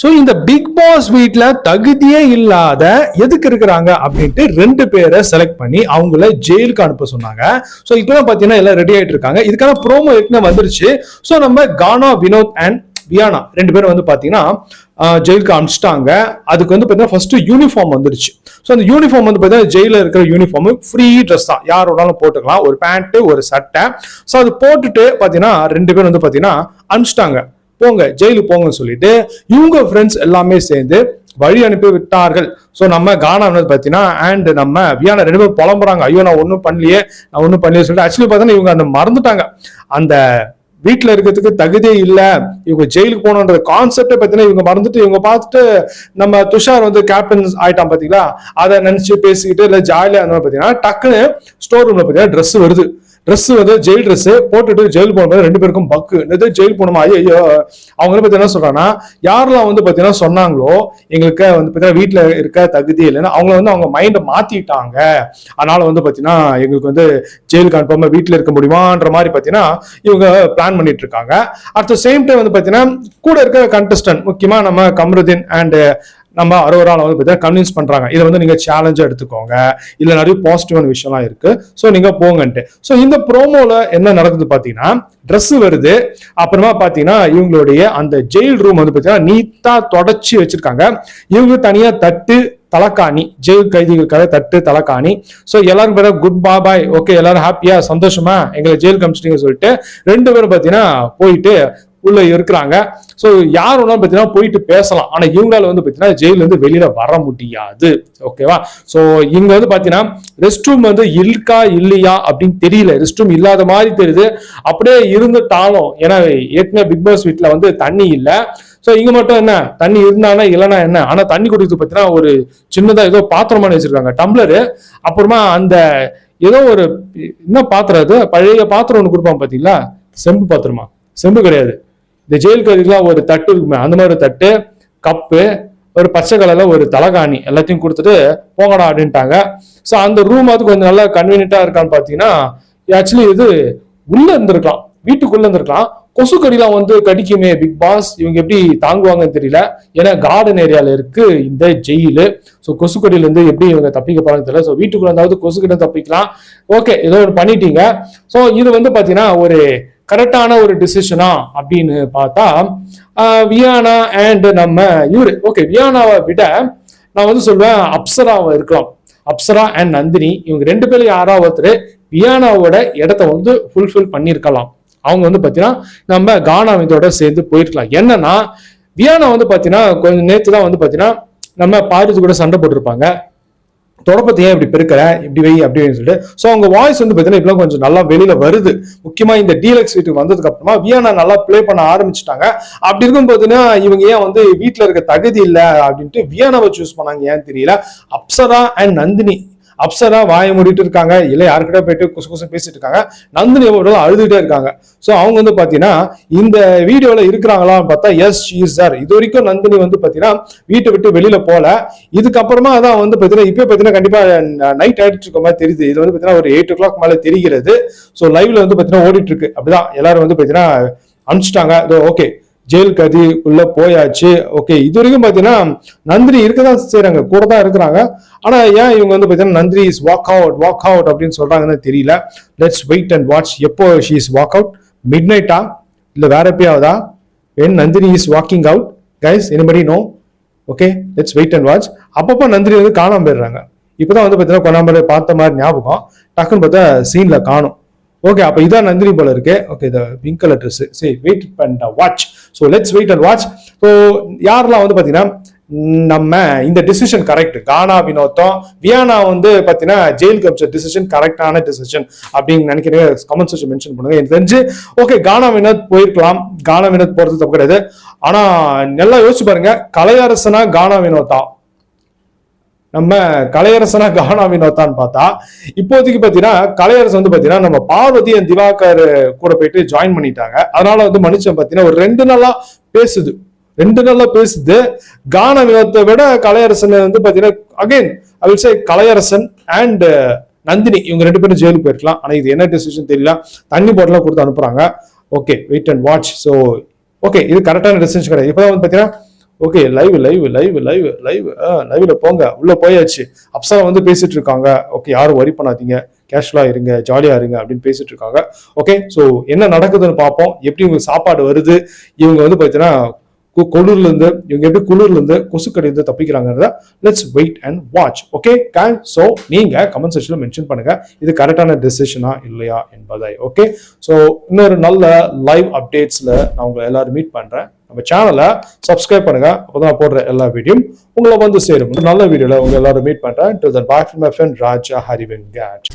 So இந்த big pass வீட்டில் தகுதியே இல்லாத எதுக்கு இருக்கிறாங்க அப்படின்ட்டு ரெண்டு பேரை செலக்ட் பண்ணி அவங்கள ஜெயிலுக்கு அனுப்ப சொன்னாங்க. ஸோ இப்பதான் பார்த்தீங்கன்னா எல்லாம் ரெடி ஆகிட்டு இருக்காங்க. இதுக்கான ப்ரோமோ ஏற்கனவே வந்துருச்சு. ஸோ நம்ம கானா வினோத் அண்ட் வியானா ரெண்டு பேரும் வந்து பார்த்தீங்கன்னா ஜெயிலுக்கு அனுப்பிச்சிட்டாங்க. அதுக்கு வந்து பார்த்தீங்கன்னா ஃபர்ஸ்ட் யூனிஃபார்ம் வந்துருச்சு. ஸோ அந்த யூனிஃபார்ம் வந்து பார்த்தீங்கன்னா ஜெயிலில் இருக்கிற யூனிஃபார்ம் ஃப்ரீ ட்ரெஸ் தான். யார் வேணாலும் போட்டுக்கலாம். ஒரு பேண்ட்டு ஒரு சட்டை. ஸோ அது போட்டுட்டு பார்த்தீங்கன்னா ரெண்டு பேரும் வந்து பார்த்தீங்கன்னா அனுப்பிச்சிட்டாங்க. போங்க ஜெயிலுக்கு போங்கன்னு சொல்லிட்டு இவங்க ஃப்ரெண்ட்ஸ் எல்லாமே சேர்ந்து வழி அனுப்பி விட்டார்கள். ஸோ நம்ம கானா பார்த்தீங்கன்னா அண்ட் நம்ம வியானா ரெண்டு பேரும் புலம்புறாங்க. ஐயோ நான் ஒன்றும் பண்ணலையே நான் ஒன்றும் பண்ணலையே சொல்லிட்டு ஆக்சுவலி பார்த்தீங்கன்னா இவங்க அந்த மறந்துட்டாங்க. அந்த வீட்டில் இருக்கிறதுக்கு தகுதியே இல்லை. இவங்க ஜெயிலுக்கு போகணுன்ற கான்செப்டை பார்த்தீங்கன்னா இவங்க மறந்துட்டு இவங்க பார்த்துட்டு நம்ம துஷார் வந்து கேப்டன் ஆயிட்டான் பார்த்தீங்களா அதை நினச்சி பேசிக்கிட்டு இல்லை ஜாலியாக அந்த பார்த்தீங்கன்னா டக்குன்னு ஸ்டோர் ரூமில் பார்த்தீங்கன்னா ட்ரெஸ் வருது. ட்ரெஸ் வந்து ஜெயில் ட்ரெஸ் போட்டுட்டு ஜெயில் போகும்போது ரெண்டு பேருக்கும் பக்கு என்னது ஜெயில் போனோமா ஐயோ அவங்க பத்தி என்ன சொல்றாங்கன்னா யாரெல்லாம் வந்து பாத்தீங்கன்னா சொன்னாங்களோ எங்களுக்கு வந்து பார்த்தீங்கன்னா வீட்டில் இருக்க தகுதி இல்லைன்னா அவங்கள வந்து அவங்க மைண்டை மாத்திட்டாங்க. அதனால வந்து பாத்தீங்கன்னா எங்களுக்கு வந்து ஜெயிலுக்கு அனுப்பாம வீட்டில் இருக்க முடியுமான்ற மாதிரி பார்த்தீங்கன்னா இவங்க பிளான் பண்ணிட்டு இருக்காங்க. அட் த சேம் டைம் வந்து பாத்தீங்கன்னா கூட இருக்க கண்டஸ்டன்ட் முக்கியமா நம்ம கம்ருதீன் அண்ட் நம்ம அரோரால வந்து பார்த்தீங்கன்னா கன்வின்ஸ் பண்றாங்க. இதை வந்து நீங்க சேலஞ்சா எடுத்துக்கோங்க. இதுல நிறைய பாசிட்டிவான விஷயம்லாம் இருக்கு. ஸோ நீங்க போங்கன்ட்டு. ஸோ இந்த ப்ரோமோல என்ன நடக்குது பாத்தீங்கன்னா ட்ரெஸ் வருது. அப்புறமா பாத்தீங்கன்னா இவங்களுடைய அந்த ஜெயில் ரூம் வந்து பாத்தீங்கன்னா நீட்டா தொடச்சி வச்சிருக்காங்க. இவங்க தனியா தட்டு தலக்காணி ஜெயில் கைதிகளுக்காக தட்டு தலக்காணி ஸோ எல்லாரும் பேரும் குட் பாபாய் ஓகே எல்லாரும் ஹாப்பியா சந்தோஷமா? எங்களை ஜெயில் கமிச்சிட்டிங்க சொல்லிட்டு ரெண்டு பேரும் பார்த்தீங்கன்னா போயிட்டு உள்ள இருக்கிறாங்க. ஸோ யார் வேணாலும் பார்த்தீங்கன்னா போயிட்டு பேசலாம். ஆனால் இவங்களால வந்து பார்த்தீங்கன்னா ஜெயில இருந்து வெளியில வர முடியாது. ஓகேவா ஸோ இங்க வந்து பார்த்தீங்கன்னா ரெஸ்ட் ரூம் வந்து இருக்கா இல்லையா அப்படின்னு தெரியல. ரெஸ்ட் ரூம் இல்லாத மாதிரி தெரியுது. அப்படியே இருந்துட்டாலும் ஏன்னா ஏற்கனவே பிக் பாஸ் வீட்டில் வந்து தண்ணி இல்லை. ஸோ இங்க மட்டும் என்ன? தண்ணி இருந்தானா இல்லைன்னா என்ன? ஆனால் தண்ணி குடிக்கிறது பார்த்தீங்கன்னா ஒரு சின்னதாக ஏதோ பாத்திரமான வச்சிருக்காங்க. டம்ளரு அப்புறமா அந்த ஏதோ ஒரு என்ன பாத்திரம் அது? பழைய பாத்திரம் ஒன்று கொடுப்பான் பார்த்தீங்களா செம்பு பாத்திரமா? செம்பு கிடையாது. இந்த ஜெயில் கைதிகளாம் ஒரு தட்டு இருக்குமே அந்த மாதிரி ஒரு தட்டு கப்பு ஒரு பச்சை கலர்ல ஒரு தலகாணி எல்லாத்தையும் கொடுத்துட்டு போங்கடா அப்படின்ட்டாங்க. ஸோ அந்த ரூம் அது கொஞ்சம் நல்லா கன்வீனியன்ட்டா இருக்கான்னு பார்த்தீங்கன்னா ஆக்சுவலி இது உள்ள இருந்திருக்கலாம். வீட்டுக்குள்ள இருந்திருக்கலாம். கொசு கடிலாம் வந்து கடிக்குமே பிக் பாஸ் இவங்க எப்படி தாங்குவாங்கன்னு தெரியல. ஏன்னா கார்டன் ஏரியால இருக்கு இந்த ஜெயிலு. ஸோ கொசு கடியில இருந்து எப்படி இவங்க தப்பிக்க போறாங்கன்னு தெரியல. ஸோ வீட்டுக்குள்ள இருந்தாவது கொசு தப்பிக்கலாம். ஓகே ஏதோ ஒன்று பண்ணிட்டீங்க. ஸோ இது வந்து பாத்தீங்கன்னா ஒரு கரெக்டான ஒரு டிசிஷனா அப்படின்னு பார்த்தா வியானா அண்ட் நம்ம இவரு. ஓகே வியானாவை விட நான் வந்து சொல்வேன் அப்சராவை இருக்கலாம். அப்சரா அண்ட் நந்தினி இவங்க ரெண்டு பேரும் யாராவது ஒருத்தர் வியானாவோட இடத்த வந்து ஃபுல்ஃபில் பண்ணியிருக்கலாம். அவங்க வந்து பார்த்தீங்கன்னா நம்ம கானா இதோட சேர்ந்து போயிருக்கலாம். என்னன்னா வியானா வந்து பார்த்தீங்கன்னா கொஞ்சம் நேற்று தான் வந்து பார்த்தீங்கன்னா நம்ம பாரிஜு கூட சண்டை போட்டிருப்பாங்க. தொடப்பத்தை ஏன் இப்படி பெருக்கிற இப்படி வை அப்படின்னு சொல்லிட்டு. ஸோ அவங்க வாய்ஸ் வந்து பார்த்தீங்கன்னா இப்பெல்லாம் கொஞ்சம் நல்லா வெளியில வருது. முக்கியமாக இந்த டீலக்ஸ் வீட்டுக்கு வந்ததுக்கு அப்புறமா வியானா நல்லா ப்ளே பண்ண ஆரம்பிச்சிட்டாங்க. அப்படி இருக்கும் பார்த்தீங்கன்னா இவங்க ஏன் வந்து வீட்டில் இருக்க தகுதி இல்லை அப்படின்ட்டு வியானாவை சூஸ் பண்ணாங்க ஏன்னு தெரியல. அப்சரா அண்ட் நந்தினி அப்சரா வாயை மூடிட்டு இருக்காங்க. இல்லை யாருக்கிட்ட போயிட்டு குசு குசு பேசிட்டு இருக்காங்க. நந்தினி எவ்வளோ அழுதுகிட்டே இருக்காங்க. ஸோ அவங்க வந்து பார்த்தீங்கன்னா இந்த வீடியோவில் இருக்கிறாங்களான்னு பார்த்தா எஸ் இஸ் சார் இது வரைக்கும் நந்தினி வந்து பார்த்தீங்கன்னா வீட்டை விட்டு வெளியில போல இதுக்கப்புறமா தான் வந்து பார்த்தீங்கன்னா இப்போ பார்த்தீங்கன்னா கண்டிப்பாக நைட் ஆயிட்டு இருக்க மாதிரி தெரியுது. இது வந்து பார்த்தீங்கன்னா ஒரு எயிட் ஓ கிளாக் மேலே தெரிகிறது. ஸோ லைவ்ல வந்து பார்த்தீங்கன்னா ஓடிட்டு இருக்கு. அப்படிதான் எல்லாரும் வந்து பார்த்தீங்கன்னா அனுப்பிச்சிட்டாங்க. ஓகே ஜெயில் கதி உள்ள போயாச்சு. ஓகே இது வரைக்கும் பார்த்தீங்கன்னா நந்தினி இருக்க தான் செய்கிறாங்க கூட தான் இருக்கிறாங்க. ஆனால் ஏன் இவங்க வந்து பார்த்தீங்கன்னா Nandini is walk out walk out அப்படின்னு சொல்கிறாங்கன்னு தெரியல. லெட்ஸ் வெயிட் அண்ட் வாட்ச் எப்போ she is walk out mid நைட்டா இல்லை வேற எப்பயாவதா? When Nandini is walking out guys anybody no okay let's wait and watch அப்பப்போ நந்தினி வந்து காணாம போயிடுறாங்க. இப்போதான் வந்து பார்த்தீங்கன்னா கொண்டாமல் பார்த்த மாதிரி ஞாபகம். டக்குன்னு பார்த்தா சீனில் காணும். ஓகே அப்போ இதான் நந்தினி போல இருக்கு. ஓகே இந்த பிங்க் கலர் ட்ரெஸ் சரி wait and watch so let's wait and watch so யாரெல்லாம் வந்து பார்த்தீங்கன்னா நம்ம இந்த டிசிஷன் கரெக்ட் கானா வினோத்தம் வியானா வந்து பார்த்தீங்கன்னா ஜெயிலுக்கு அமிச்ச டிசிஷன் கரெக்டான டிசிஷன் அப்படின்னு நினைக்கிறேன் கமெண்ட் செக்ஷன் மென்ஷன் பண்ணுங்க. எனக்கு தெரிஞ்சு ஓகே கானா வினோத் போயிருக்கலாம். கானா வினோத் போகிறது தப்பு கிடையாது. ஆனால் நல்லா யோசிச்சு பாருங்க. கலையரசனா கானா வினோத்தா? நம்ம கலையரசனா கானா வினோத்தான்னு பார்த்தா இப்போதைக்கு பார்த்தீங்கன்னா கலையரசன் வந்து பார்த்தீங்கன்னா நம்ம பார்வதி and திவாகர் கூட போயிட்டு ஜாயின் பண்ணிட்டாங்க. அதனால வந்து மனுஷன் பார்த்தீங்கன்னா ஒரு ரெண்டு நாளா பேசுது. ரெண்டு நாளா பேசுது. கான வினோத்தை விட கலையரசன் வந்து பார்த்தீங்கன்னா again I will say Kalaiyarasan and Nandini இவங்க ரெண்டு பேரும் ஜெயிலுக்கு போயிருக்கலாம். ஆனா இது என்ன டெசிஷன் தெரியல. தண்ணி பாட்டிலாம் கொடுத்து அனுப்புறாங்க. Okay wait and watch so okay இது கரெக்டான டெசிஷன் கிடையாது. இப்போ வந்து பார்த்தீங்கன்னா okay live live live live live லைவ்ல போங்க. உள்ள போயாச்சு. அப்சரா வந்து பேசிட்டு இருக்காங்க. ஓகே யாரும் வரி பண்ணாதீங்க. கேஷுவலா இருங்க ஜாலியா இருங்க அப்படின்னு பேசிட்டு இருக்காங்க. ஓகே ஸோ என்ன நடக்குதுன்னு பார்ப்போம். எப்படி இவங்களுக்கு சாப்பாடு வருது? இவங்க வந்து பார்த்தீங்கன்னா கு- குளிர்ல இருந்து இவங்க எப்படி குளிர்ல இருந்து கொசுக்கடி இருந்து தப்பிக்கிறாங்கிறத let's wait and watch okay can so நீங்க கமெண்ட் செக்ஷன்ல மென்ஷன் பண்ணுங்க. இது கரெக்டான டெசிஷனா இல்லையா என்பதை. ஓகே ஸோ இன்னொரு நல்ல லைவ் அப்டேட்ஸ்ல நான் உங்களை எல்லாரும் மீட் பண்றேன். நம்ம சேனலை சப்ஸ்கிரைப் பண்ணுங்க. அப்போ தான் போடுற எல்லா வீடியோ உங்களை வந்து சேரும். நல்ல வீடியோல உங்க எல்லாரும் மீட் பண்ணுறேன் to then bye from my friend Raja Harivenkat